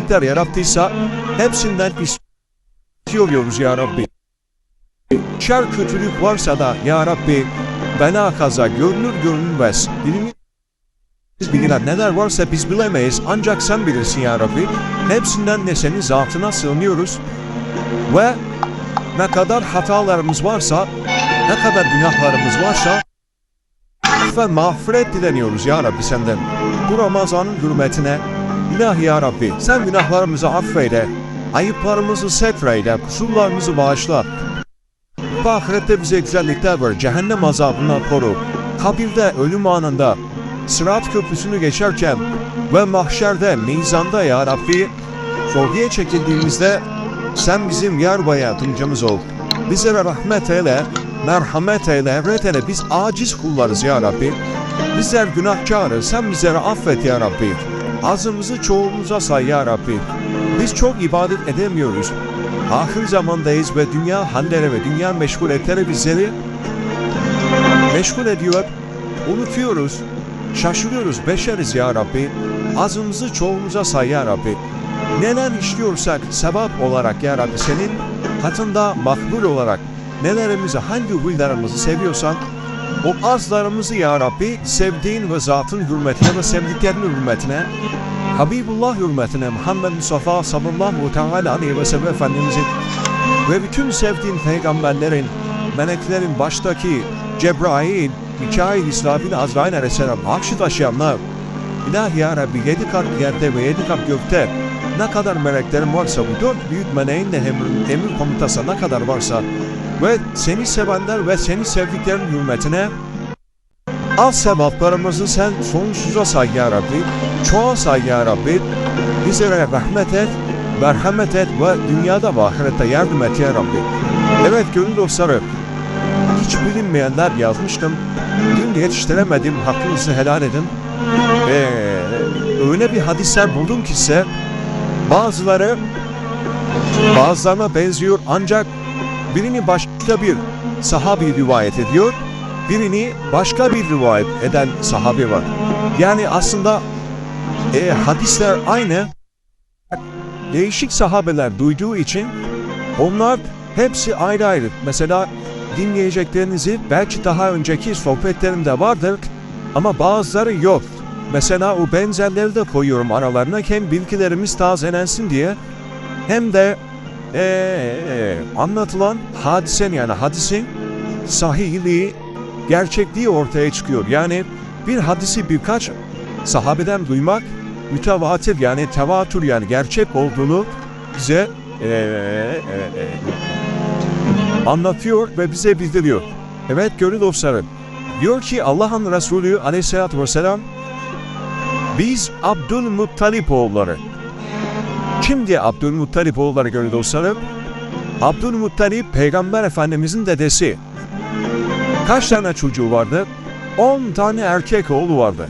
güzellikler yarattıysa hepsinden istiyoruz ya Rabbi. Şer kötülük varsa da ya Rabbi bela kaza görünür görünmez. Dilimiz bilgiler neler varsa biz bilemeyiz ancak sen bilirsin ya Rabbi. Hepsinden de senin zatına sığınıyoruz. Ve ne kadar hatalarımız varsa, ne kadar günahlarımız varsa ve mağfiret dileniyoruz ya Rabbi senden. Bu Ramazan'ın hürmetine ilahi ya Rabbi sen günahlarımızı affeyle, ayıplarımızı setreyle, kusurlarımızı bağışla. Bu ahirette bize güzellikler ver, cehennem azabından koru. Kabirde, ölüm anında, sırat köprüsünü geçerken ve mahşerde, mizanda ya Rabbi sorguya çekildiğimizde sen bizim yar ve yardımcımız ol. Bizlere rahmet eyle, merhamet eyle, evret eyle. Biz aciz kullarız ya Rabbi. Bizler günahkarız, sen bizleri affet ya Rabbi. Azımızı çoğumuza say ya Rabbi. Biz çok ibadet edemiyoruz. Ahir zamandayız ve dünya halleri ve dünya meşguliyetleri bizleri meşgul ediyor. Unutuyoruz, şaşırıyoruz, beşeriz ya Rabbi. Azımızı çoğumuza say ya Rabbi. Neler işliyorsak sevap olarak ya Rabbi senin katında makbul olarak nelerimizi, hangi huylarımızı seviyorsan o azlarımızı ya Rabbi sevdiğin ve zatın hürmetine ve sevdiklerinin hürmetine Habibullah hürmetine Muhammed Mustafa sallallahu teala aleyhi ve sellem Efendimizin ve bütün sevdiğin peygamberlerin, meleklerin baştaki Cebrail, Mikail, İsrafil, Azrail aleyhisselam, akşı taşıyanlar, İlahi ya Rabbi yedi kat yerde ve yedi kat gökte ne kadar meleklerin varsa bu dört büyük meleğin de emir, emir komutası ne kadar varsa ve seni sevenler ve seni sevdiklerin hürmetine az sevaplarımızı sen sonsuza say ya Rabbi, çoğa say ya Rabbi, bizlere rahmet et, merhamet et ve dünyada ve ahirette yardım et ya Rabbi. Evet gönül dostları, hiç bilinmeyenler yazmıştım. Dün yetiştiremedim, hakkınızı helal edin. Ve öyle bir hadisler buldum ki size bazıları bazılarına benziyor ancak birini başka bir sahabi rivayet ediyor, birini başka bir rivayet eden sahabi var. Yani aslında e, hadisler aynı, değişik sahabeler duyduğu için onlar hepsi ayrı ayrı. Mesela dinleyeceklerinizi belki daha önceki sohbetlerimde vardır ama bazıları yok. Mesela o benzerleri de koyuyorum aralarına hem bilgilerimiz tazelensin diye hem de ee, anlatılan hadisen yani hadisin sahihliği, gerçekliği ortaya çıkıyor. Yani bir hadisi birkaç sahabeden duymak mütevatir yani tevatür yani gerçek olduğunu bize ee, ee, anlatıyor ve bize bildiriyor. Evet gönül dostlarım. Diyor ki Allah'ın Resulü aleyhissalatü vesselam biz Abdülmuttalip oğulları. Kimdi Abdülmuttalip oğulları gönül dostlarım? Abdülmuttalip peygamber efendimizin dedesi. Kaç tane çocuğu vardı? 10 tane erkek oğlu vardı.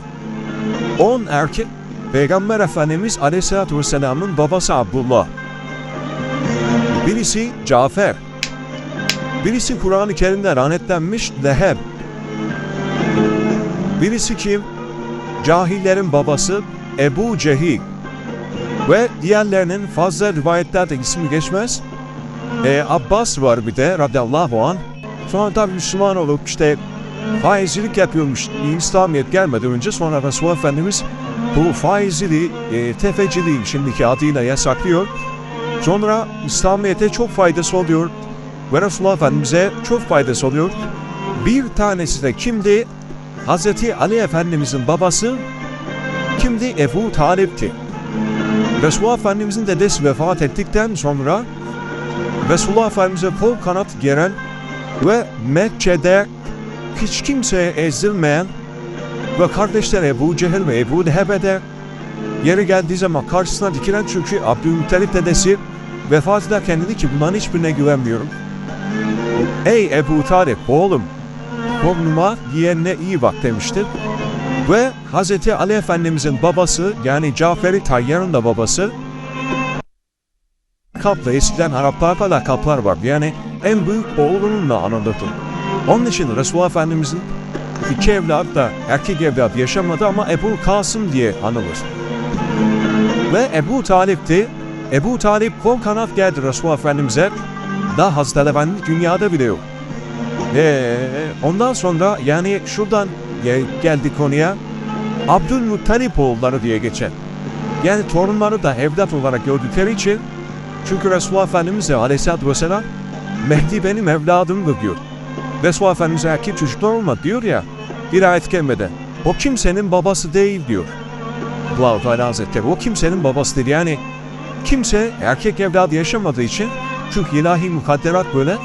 10 erkek Peygamber Efendimiz Aleyhisselatü Vesselam'ın babası Abdullah. Birisi Cafer. Birisi Kur'an-ı Kerim'de lanetlenmiş Leheb. Birisi kim? Cahillerin babası Ebu Cehil. Ve diğerlerinin fazla rivayetlerde ismi geçmez. Ee, Abbas var bir de radıyallahu an. Sonra tabi Müslüman olup işte faizcilik yapıyormuş. İslamiyet gelmeden önce sonra Resulullah Efendimiz bu faizciliği, e, tefeciliği şimdiki adıyla yasaklıyor. Sonra İslamiyet'e çok faydası oluyor ve Resulullah Efendimiz'e çok faydası oluyor. Bir tanesi de kimdi? Hazreti Ali Efendimiz'in babası kimdi? Ebu Talip'ti. Resulullah Efendimiz'in dedesi vefat ettikten sonra Resulullah Efendimiz'e kol kanat geren ve Mekke'de hiç kimseye ezilmeyen ve kardeşler Ebu Cehil ve Ebu Leheb'e de yeri geldiği zaman karşısına dikilen çünkü Abdülmuttalip dedesi vefat ederken dedi ki bunların hiçbirine güvenmiyorum. Ey Ebu Talip oğlum torunuma yeğenine iyi bak demiştir. Ve Hz. Ali Efendimizin babası yani Cafer-i Tayyar'ın da babası kapla eskiden Araplarda lakaplar var. Yani en büyük oğlunun da anılırdı. Onun için Resulullah Efendimizin iki evlat da erkek evlat yaşamadı ama Ebu Kasım diye anılır. Ve Ebu Talip'ti. Ebu Talip kol kanat geldi Resulullah Efendimiz'e. Daha Hazreti Efendimiz dünyada bile yok. Ve ondan sonra yani şuradan gel- geldi konuya Abdülmuttalip oğulları diye geçer. Yani torunları da evlat olarak gördükleri için çünkü Resulullah Efendimiz de aleyhissalatü vesselam Mehdi benim evladımdır diyor. Resulullah Efendimiz erkek çocuklar olma diyor ya bir ayet kerimede. O kimsenin babası değil diyor. Allah-u Teala Hazretleri o kimsenin babası değil. Yani kimse erkek evladı yaşamadığı için çünkü ilahi mukadderat böyle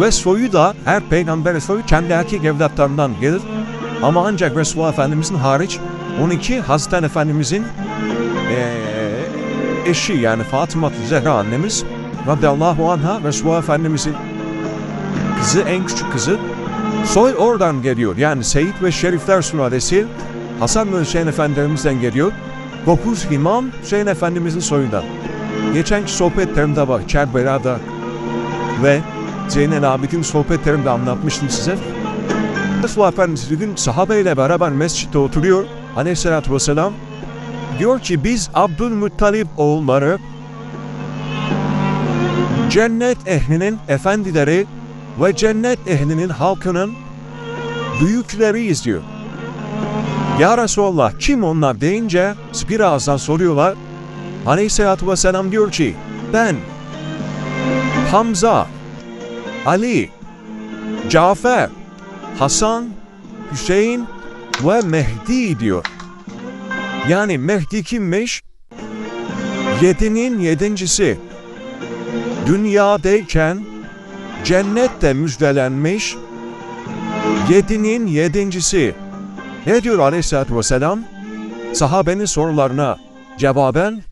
ve soyu da her peygamberin soyu kendi erkek evlatlarından gelir. Ama ancak Resulullah Efendimizin hariç 12 Hazreti Efendimizin eee, eşi yani Fatıma Zehra annemiz radıyallahu anha Resulullah Efendimizin kızı en küçük kızı soy oradan geliyor. Yani Seyit ve Şerifler sülalesi Hasan ve Hüseyin Efendimiz'den geliyor. Dokuz imam Hüseyin Efendimizin soyundan. Geçenki sohbetlerimde var Kerbela'da ve Zeynel Abidin sohbetlerimde anlatmıştım size. Resulullah Efendimiz gün sahabeyle beraber mescitte oturuyor. Aleyhisselatü Vesselam diyor ki biz Abdülmuttalip oğulları cennet ehlinin efendileri ve cennet ehlinin halkının büyükleriyiz diyor. Ya Resulallah kim onlar deyince bir ağızdan soruyorlar. Aleyhisselatü Vesselam diyor ki ben Hamza, Ali, Cafer, Hasan, Hüseyin ve Mehdi diyor. Yani Mehdi kimmiş? Yedinin yedincisi. Dünyadayken cennette müjdelenmiş yedinin yedincisi. Ne diyor aleyhissalatü vesselam? Sahabenin sorularına cevaben